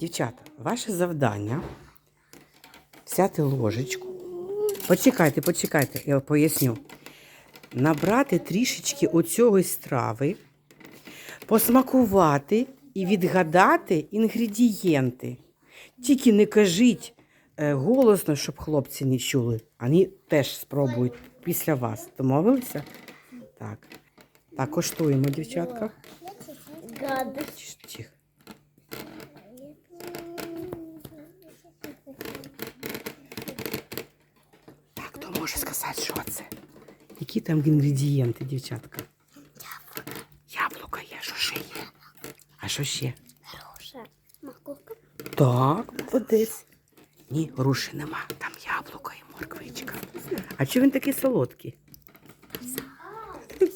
Дівчата, ваше завдання взяти ложечку. Почекайте, почекайте, я поясню. Набрати трішечки оцього страви, посмакувати і відгадати інгредієнти. Тільки не кажіть е, голосно, щоб хлопці не чули. Вони теж спробують після вас. Домовилися? Так. Так, коштуємо, дівчатка. Тихо. Хто може сказати, що це? Які там інгредієнти, дівчатка? Яблуко. Яблуко є, що ще є? А що ще? Хороша. Морковка. Так, молодець. Ні, груші нема. Там яблуко і морквичка. А чого він такий солодкий?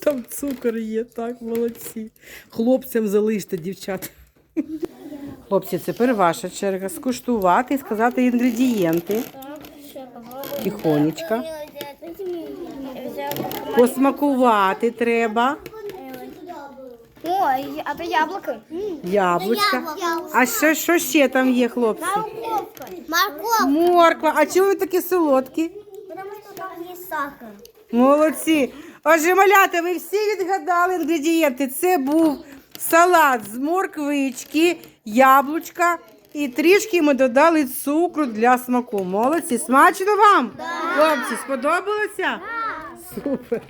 Там цукор є, так, молодці. Хлопцям залиште, дівчата. Хлопці, тепер ваша черга скуштувати і сказати інгредієнти. Тихонечко. Посмакувати треба. Ой, а то яблоко. Яблучка. А що, що ще там є, хлопці? Морковка. Морковка. Морква. А чому ви такі солодкі? Потому что там есть сахар. Молодці. Отже, малята, ви всі відгадали інгредієнти. Це був салат з морквички, яблучка і трішки ми додали цукру для смаку. Молодці. Смачно вам? Хлопці, сподобалося? Супер.